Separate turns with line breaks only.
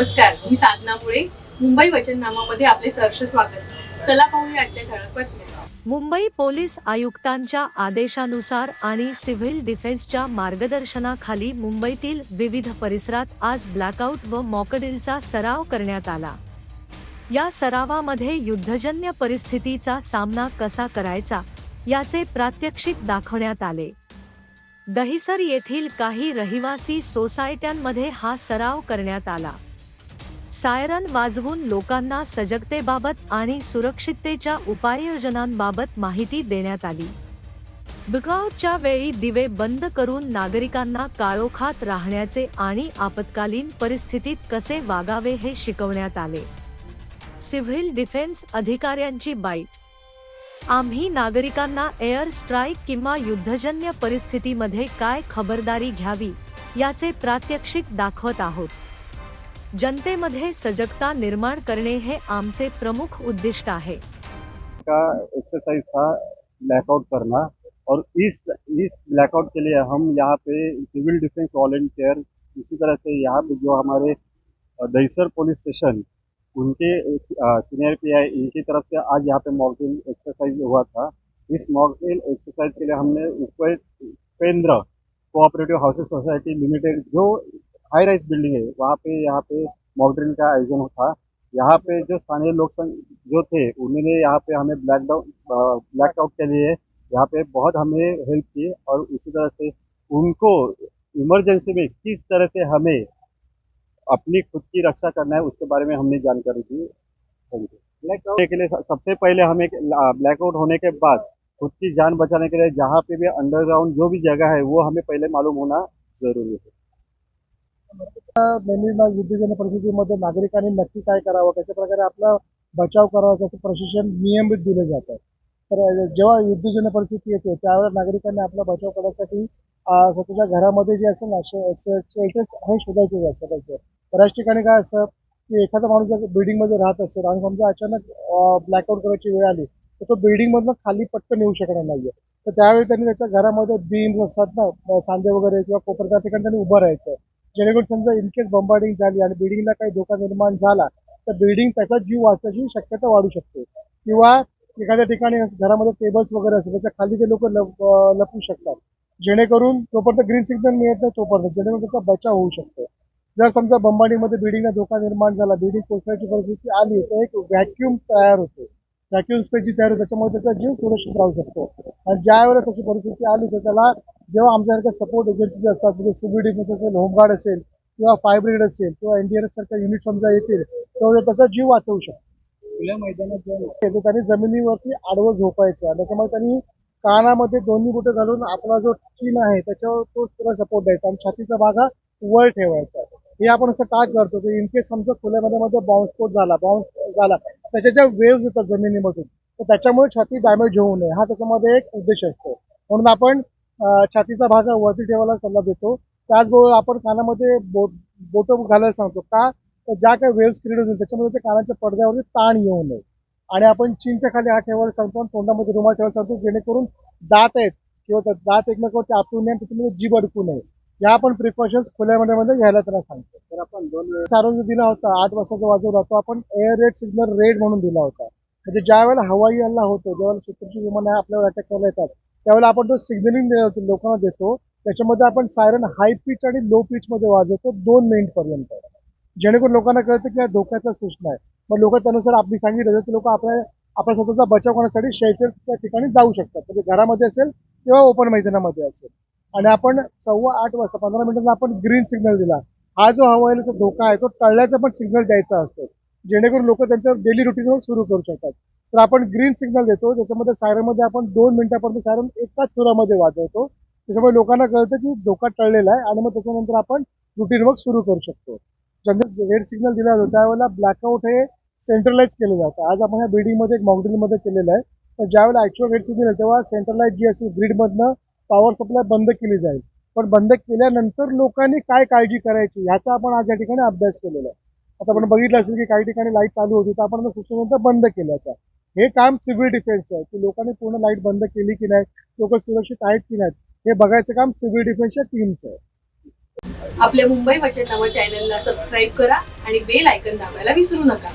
नमस्कार मी साधना मुळे. मुंबई वचननामामध्ये आपले सहर्ष स्वागत. चला पाहूया आजच्या ठळक बातम्या.
मुंबई पोलीस आयुक्तांच्या आदेशानुसार आणि सिव्हिल डिफेन्सच्या मार्गदर्शनाखाली मुंबईतील विविध परिसरात आज ब्लॅकआउट व मॉकडीलचा सराव करण्यात आला. या सरावामध्ये युद्धजन्य परिस्थितीचा सामना कसा करायचा याचे प्रात्यक्षिक दाखवण्यात आले. दहिसर येथील काही रहिवासी सोसायट्यांमध्ये हा सराव करण्यात आला. सायरन वाजवून लोकांना सजगतेबाबत आणि सुरक्षिततेच्या उपाययोजनांबाबत माहिती देण्यात आली. बिगाऊटच्या वेळी दिवे बंद करून नागरिकांना काळोखात राहण्याचे आणि आपत्कालीन परिस्थितीत कसे वागावे हे शिकवण्यात आले. सिव्हिल डिफेन्स अधिकाऱ्यांची बाईट. आम्ही नागरिकांना एअर स्ट्राईक किंवा युद्धजन्य परिस्थितीमध्ये काय खबरदारी घ्यावी याचे प्रात्यक्षिक दाखवत आहोत. जनतेमध्ये सजगता निर्माण करणे हे आमचे प्रमुख उद्दिष्ट आहे.
का एक्सरसाइज था ब्लैकआउट करना और इस इस ब्लैकआउट के लिए हम यहाँ पे सिविल डिफेंस वॉलेंटियर इसी तरह से यहाँ पे जो हमारे दहिसर पुलिस स्टेशन उनके सीनियर पी आई इनकी तरफ़ से आज यहाँ पे मॉकड्रिल एक्सरसाइज हुआ था। इस मॉकड्रिल एक्सरसाइज के लिए हमने उप- Upendra cooperative housing society limited जो हाई राइज बिल्डिंग है। वहाँ पे, यहाँ पे मॉकड्रिल का आयोजन था। यहाँ पे जो स्थानीय लोग संग, जो थे, उन्होंने यहाँ पे हमें ब्लैक डाउन ब्लैक आउट के लिए यहाँ पे बहुत हमें हेल्प की और इसी तरह से उनको इमरजेंसी में किस तरह से हमें अपनी खुद की रक्षा करना है, उसके बारे में हमने जानकारी दी। थैंक यू ब्लैकआउट के लिए सबसे पहले हमें ब्लैकआउट होने के बाद खुद की जान बचाने के लिए जहाँ पे भी अंडरग्राउंड जो भी जगह है, वो हमें पहले मालूम होना ज़रूरी है।
नेहमी युद्धजन्य परिस्थितीमध्ये नागरिकांनी नक्की काय करावं? कशा प्रकारे आपला बचाव करावा? त्याचं प्रशिक्षण नियमित दिलं जातं तर जेव्हा युद्धजन्य परिस्थिती येते त्यावेळेस नागरिकांनी आपला बचाव करण्यासाठी स्वतःच्या घरामध्ये जे असेल ना शेल्टर्स हे शोधायचे असतं बऱ्याच ठिकाणी काय असतं की एखादा माणूस जर बिल्डिंगमध्ये राहत असेल आणि समजा अचानक ब्लॅकआउट करायची वेळ आली तर तो बिल्डिंगमधनं खाली पटकन येऊ शकणार नाहीये. तर त्यावेळी त्यांनी त्याच्या घरामध्ये बीम्स असतात ना सांधे वगैरे किंवा कोपर त्या ठिकाणी त्यांनी उभं राहायचं. जेणेकरून समजा इनकेस बॉम्बार्डिंग झाली आणि बिल्डिंगला काही धोका निर्माण झाला तर बिल्डिंग त्याचा जीव वाचण्याची शक्यता वाढू शकते. किंवा एखाद्या ठिकाणी घरामध्ये टेबल्स वगैरे असेल त्याच्याखाली ते लोक लपू शकतात. जेणेकरून जोपर्यंत ग्रीन सिग्नल मिळत नाही तोपर्यंत जेणेकरून त्याचा बचाव होऊ शकतो. जर समजा बंबाडीमध्ये बिल्डिंगला धोका निर्माण झाला बिल्डिंग कोसळण्याची परिस्थिती आली तर एक व्हॅक्युम तयार होते. व्हॅक्युम स्पेस जी तयार त्याच्यामुळे त्याचा जीव सुरक्षित राहू शकतो. आणि ज्या वेळेला त्याची परिस्थिती आली तर त्याला जेव्हा आमच्यासारख्या सपोर्ट एजन्सीज असतात म्हणजे सिव्हिल डिफेन्स असेल होमगार्ड असेल किंवा फायर ब्रिगेड असेल किंवा एनडीआरएफ सारख्या युनिट समजा येतील तेव्हा त्याचा जीव वाचवू शकतो.
खुल्या मैदानात
त्यांनी जमिनीवरती आडवं झोपायचं आणि त्याच्यामुळे त्यांनी कानामध्ये दोन्ही बोटं घालून आपला जो चीन आहे त्याच्यावर तो त्याला सपोर्ट द्यायचा आणि छातीचा भागा वर ठेवायचा. हे आपण असं का करतो? की इनकेस समजा खुल्या मध्ये बॉम्बस्फोट झाला बॉम्ब झाला त्याच्या ज्या वेव्ह येतात जमिनीमधून तर त्याच्यामुळे छाती डॅमेज होऊ नये. हा त्याच्यामध्ये एक उद्देश असतो. म्हणून आपण छातीचा भाग वरती ठेवायला सल्ला देतो. त्याचबरोबर आपण कानामध्ये बोट बोटं घालायला सांगतो का तर ज्या काही वेव्स क्रिएट होतील त्याच्यामुळे कानाच्या पडद्यावरती ताण येऊ नये. आणि आपण चीनच्या खाली हा ठेवायला सांगतो आणि तोंडामध्ये रुमाल ठेवायला सांगतो जेणेकरून दात आहेत किंवा दात एकमेकावरती आपटू नये आणि त्याच्यामध्ये जीभ अडकू नये. या आपण प्रिकॉशन्स खुल्या मध्ये म्हणजे घ्यायला त्याला सांगतो.
तर आपण दोन वेळेस
दिला होता आठ वाजताचा वाजवला तो आपण एअर रेड सिग्नल रेड म्हणून दिला होता. म्हणजे ज्या वेळेला हवाई हल्ला होतो ज्यावेळेला शत्रूची विमानं आपल्यावर अटॅक करायला येतात त्यावेळेला आपण जो सिग्नलिंग लोकांना देतो त्याच्यामध्ये आपण सायरन हाय पिच आणि लो पिच मध्ये वाजवतो दोन मिनिट पर्यंत. जेणेकरून लोकांना कळतं की या धोक्याचा सूचना आहे. मग लोक त्यानुसार आपली सांगितलं की लोक आपल्या आपल्या स्वतःचा बचाव करण्यासाठी शेल्टरच्या ठिकाणी जाऊ शकतात. म्हणजे घरामध्ये असेल किंवा ओपन मैदानामध्ये असेल. आणि आपण सव्वा आठ वाजता पंधरा मिनिटांना आपण ग्रीन सिग्नल दिला. हा जो हवाईचा धोका आहे तो टळल्याचा पण सिग्नल द्यायचा असतो. जेणेकरून लोक त्यांच्या डेली रुटीनवर सुरू करू शकतात. तर आपण ग्रीन सिग्नल देतो त्याच्यामध्ये सायरनमध्ये आपण दोन मिनिटापर्यंत सायरन एकाच सुरामध्ये वाजवतो. त्याच्यामुळे लोकांना कळतं की धोका टळलेला आहे आणि मग त्याच्यानंतर आपण रुटीन वर्क सुरू करू शकतो. ज्यांना रेड सिग्नल दिला जातो त्यावेळेला ब्लॅकआउट हे सेंट्रलाइज केलं जातं. आज आपण ह्या बिल्डिंगमध्ये एक मॉकड्रिलमध्ये केलेलं आहे. तर ज्यावेळेला ऍक्च्युअल रेड सिग्नल तेव्हा सेंट्रलाइज जी असेल ग्रीडमधनं पॉवर सप्लाय बंद केली जाईल. पण बंद केल्यानंतर लोकांनी काय काळजी करायची ह्याचा आपण आज या ठिकाणी अभ्यास केलेला आहे. आता आपण बघितलं असेल की काही ठिकाणी लाइट चालू होती तर आपण सूचनेनंतर बंद केल्याचा हे काम सिव्हिल डिफेन्स आहे की लोकांनी पूर्ण लाइट बंद केली की नाही लोक सुरक्षित आहेत की नाहीत हे बघायचं काम सिव्हिल डिफेन्सच्या टीमचं आहे.
आपल्या मुंबई वचननामा चॅनलला सबस्क्राईब करा आणि बेल आयकन दाबायला विसरू नका.